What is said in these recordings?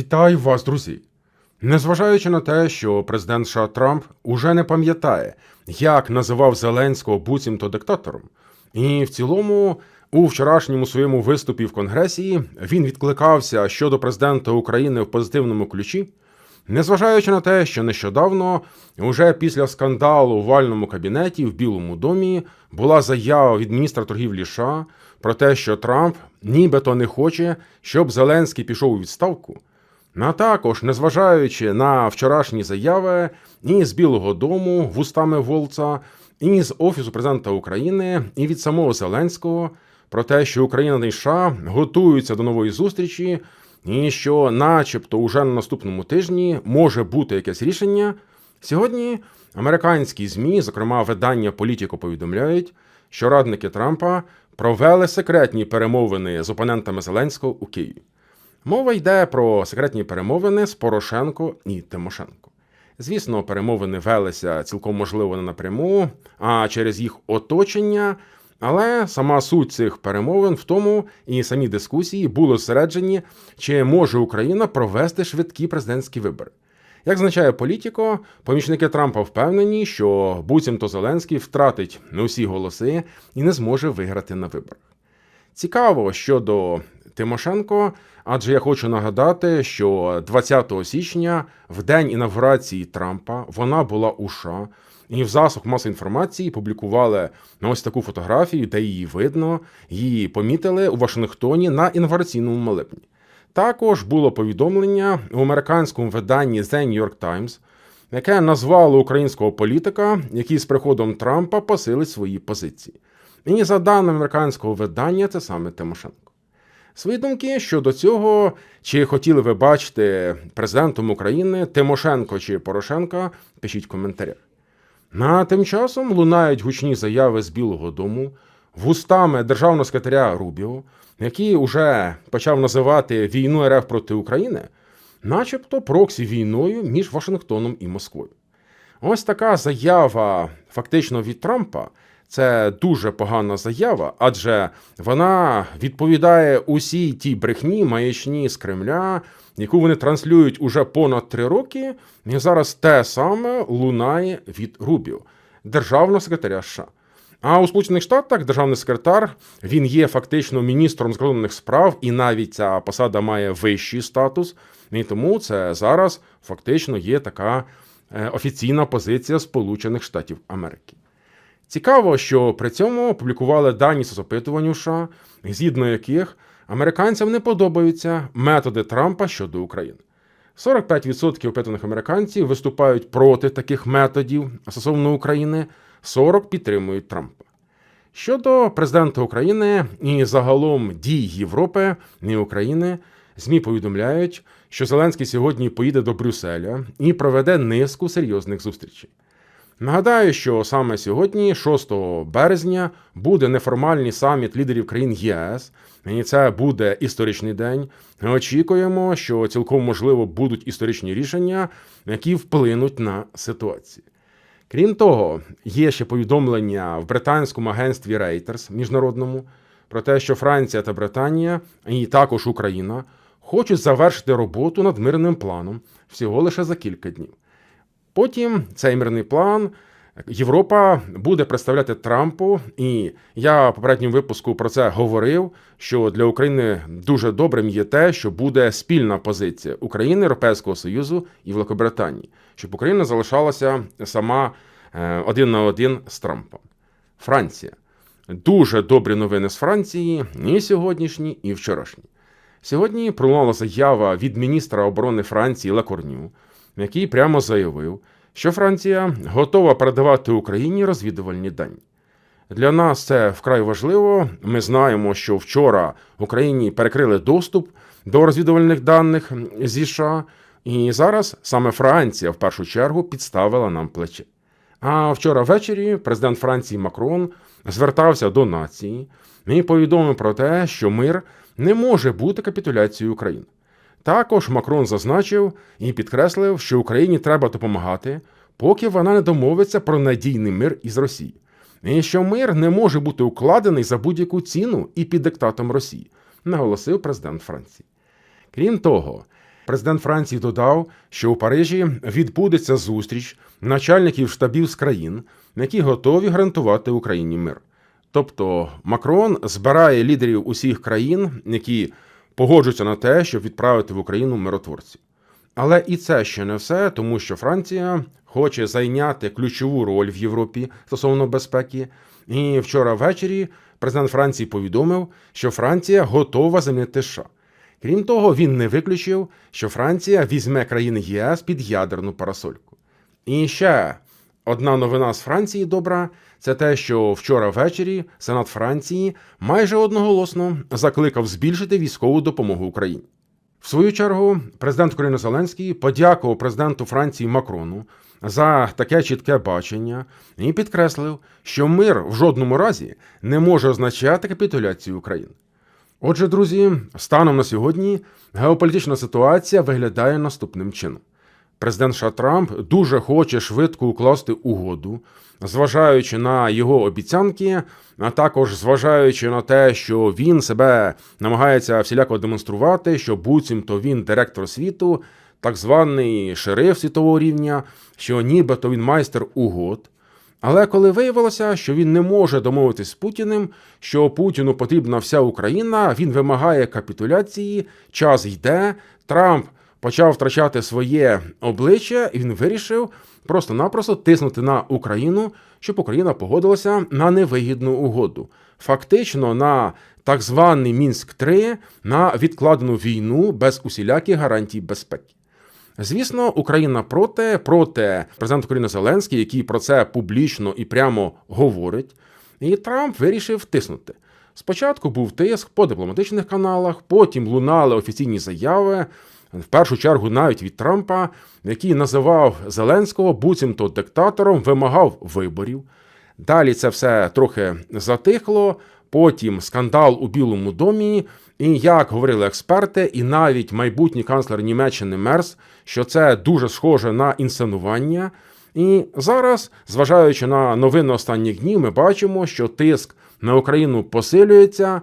Вітаю вас, друзі! Незважаючи на те, що президент США Трамп уже не пам'ятає, як називав Зеленського буцімто диктатором, і в цілому у вчорашньому своєму виступі в Конгресі він відкликався щодо президента України в позитивному ключі, незважаючи на те, що нещодавно, уже після скандалу у вальному кабінеті в Білому домі була заява від міністра торгівлі США про те, що Трамп нібито не хоче, щоб Зеленський пішов у відставку. А також, незважаючи на вчорашні заяви і з Білого Дому вустами Волца, і з Офісу президента України, і від самого Зеленського про те, що Україна і США готуються до нової зустрічі, і що, начебто, уже на наступному тижні може бути якесь рішення. Сьогодні американські змі, зокрема видання Політіко, повідомляють, що радники Трампа провели секретні перемовини з опонентами Зеленського у Києві. Мова йде про секретні перемовини з Порошенко і Тимошенко. Звісно, перемовини велися цілком можливо не напряму, а через їх оточення. Але сама суть цих перемовин в тому і самі дискусії були зосереджені, чи може Україна провести швидкі президентські вибори. Як означає політико, помічники Трампа впевнені, що буцімто Зеленський втратить усі голоси і не зможе виграти на виборах. Цікаво щодо Тимошенко, адже я хочу нагадати, що 20 січня, в день інавгурації Трампа, вона була у США, і в засобах масової інформації публікували ось таку фотографію, де її видно, її помітили у Вашингтоні на інавгураційному молебні. Також було повідомлення у американському виданні The New York Times, яке назвало українського політика, який з приходом Трампа посилить свої позиції. І за даними американського видання, це саме Тимошенко. Свої думки щодо цього, чи хотіли ви бачити президентом України Тимошенко чи Порошенка, пишіть в коментарях. На тим часом лунають гучні заяви з Білого Дому вустами державного секретаря Рубіо, який уже почав називати війну РФ проти України, начебто проксі війною між Вашингтоном і Москвою. Ось така заява фактично від Трампа. Це дуже погана заява, адже вона відповідає усій тій брехні, маячні з Кремля, яку вони транслюють уже понад три роки. І зараз те саме лунає від Рубіо, державного секретаря США. А у Сполучених Штатах державний секретар він є фактично міністром закордонних справ, і навіть ця посада має вищий статус. І тому це зараз фактично є така е, офіційна позиція Сполучених Штатів Америки. Цікаво, що при цьому публікували дані з опитувань США, згідно яких американцям не подобаються методи Трампа щодо України. 45% опитаних американців виступають проти таких методів стосовно України, 40% підтримують Трампа. Щодо президента України і загалом дій Європи і України, ЗМІ повідомляють, що Зеленський сьогодні поїде до Брюсселя і проведе низку серйозних зустрічей. Нагадаю, що саме сьогодні, 6 березня, буде неформальний саміт лідерів країн ЄС. І це буде історичний день. Очікуємо, що цілком можливо будуть історичні рішення, які вплинуть на ситуацію. Крім того, є ще повідомлення в британському агентстві Reuters міжнародному про те, що Франція та Британія, і також Україна, хочуть завершити роботу над мирним планом всього лише за кілька днів. Потім цей мирний план Європа буде представляти Трампу, і я в попередньому випуску про це говорив. Що для України дуже добрим є те, що буде спільна позиція України, Європейського Союзу і Великобританії, щоб Україна залишалася сама е, один на один з Трампом. Франція. Дуже добрі новини з Франції, і сьогоднішні, і вчорашні. Сьогодні пролунала заява від міністра оборони Франції Лекорню, який прямо заявив, що Франція готова передавати Україні розвідувальні дані. Для нас це вкрай важливо. Ми знаємо, що вчора Україні перекрили доступ до розвідувальних даних зі США, і зараз саме Франція в першу чергу підставила нам плече. А вчора ввечері президент Франції Макрон звертався до нації і повідомив про те, що мир не може бути капітуляцією України. Також Макрон зазначив і підкреслив, що Україні треба допомагати, поки вона не домовиться про надійний мир із Росією, і що мир не може бути укладений за будь-яку ціну і під диктатом Росії, наголосив президент Франції. Крім того, президент Франції додав, що у Парижі відбудеться зустріч начальників штабів з країн, які готові гарантувати Україні мир. Тобто Макрон збирає лідерів усіх країн, які погоджуються на те, щоб відправити в Україну миротворців. Але і це ще не все, тому що Франція хоче зайняти ключову роль в Європі стосовно безпеки. І вчора ввечері президент Франції повідомив, що Франція готова замінити США. Крім того, він не виключив, що Франція візьме країни ЄС під ядерну парасольку. І ще одна новина з Франції добра це те, що вчора ввечері Сенат Франції майже одноголосно закликав збільшити військову допомогу Україні. В свою чергу, президент України Зеленський подякував президенту Франції Макрону за таке чітке бачення і підкреслив, що мир в жодному разі не може означати капітуляцію України. Отже, друзі, станом на сьогодні геополітична ситуація виглядає наступним чином. Президент Трамп дуже хоче швидко укласти угоду, зважаючи на його обіцянки, а також зважаючи на те, що він себе намагається всіляко демонструвати, що буцімто він директор світу, так званий шериф світового рівня, що нібито він майстер угод. Але коли виявилося, що він не може домовитись з Путіним, що Путіну потрібна вся Україна, він вимагає капітуляції, час йде, Трамп почав втрачати своє обличчя, і він вирішив просто-напросто тиснути на Україну, щоб Україна погодилася на невигідну угоду. Фактично на так званий Мінськ 3 на відкладену війну без усіляких гарантій безпеки. Звісно, Україна проти, проти президента України Зеленський, який про це публічно і прямо говорить. І Трамп вирішив тиснути. Спочатку був тиск по дипломатичних каналах, потім лунали офіційні заяви, в першу чергу навіть від Трампа, який називав Зеленського буцімто диктатором, вимагав виборів. Далі це все трохи затихло. Потім скандал у Білому домі, і як говорили експерти, і навіть майбутній канцлер Німеччини Мерс, що це дуже схоже на інсценування. І зараз, зважаючи на новини останніх днів, ми бачимо, що тиск на Україну посилюється.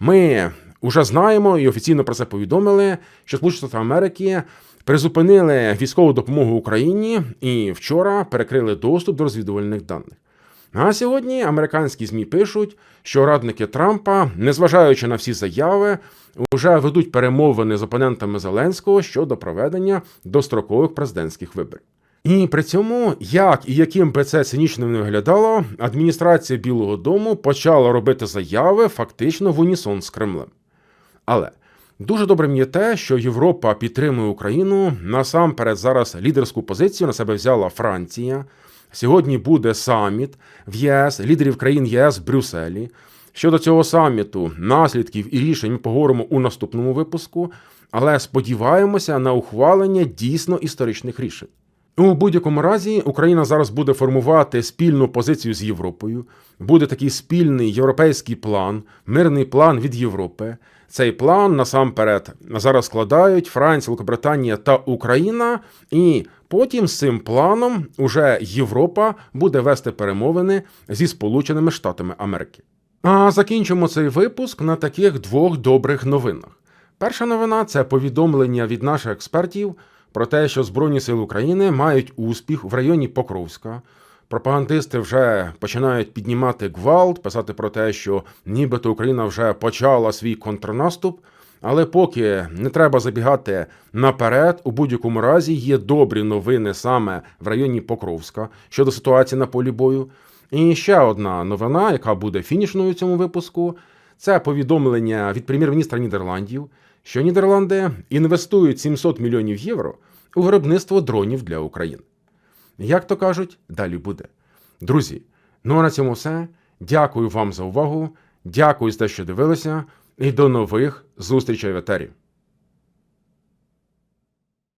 Ми вже знаємо і офіційно про це повідомили, що Сполучені Штати Америки призупинили військову допомогу Україні і вчора перекрили доступ до розвідувальних даних. А сьогодні американські ЗМІ пишуть, що радники Трампа, незважаючи на всі заяви, вже ведуть перемовини з опонентами Зеленського щодо проведення дострокових президентських виборів. І при цьому, як і яким би це цинічно не виглядало, адміністрація Білого Дому почала робити заяви фактично в унісон з Кремлем. Але дуже добрим є те, що Європа підтримує Україну. Насамперед, зараз лідерську позицію на себе взяла Франція. Сьогодні буде саміт в ЄС, лідерів країн ЄС в Брюсселі. Щодо цього саміту, наслідків і рішень ми поговоримо у наступному випуску, але сподіваємося на ухвалення дійсно історичних рішень. У будь-якому разі Україна зараз буде формувати спільну позицію з Європою. Буде такий спільний європейський план, мирний план від Європи. Цей план насамперед зараз складають Франція, Великобританія та Україна, і потім з цим планом уже Європа буде вести перемовини зі Сполученими Штатами Америки. А закінчимо цей випуск на таких двох добрих новинах. Перша новина це повідомлення від наших експертів про те, що Збройні сили України мають успіх в районі Покровська. Пропагандисти вже починають піднімати гвалт, писати про те, що нібито Україна вже почала свій контрнаступ. Але поки не треба забігати наперед, у будь-якому разі є добрі новини саме в районі Покровська щодо ситуації на полі бою. І ще одна новина, яка буде фінішною цьому випуску, це повідомлення від прем'єр-міністра Нідерландів, що Нідерланди інвестують 700 мільйонів євро у виробництво дронів для України. Як то кажуть, далі буде. Друзі, ну а на цьому все. Дякую вам за увагу. Дякую за те, що дивилися, і до нових зустрічей в етері.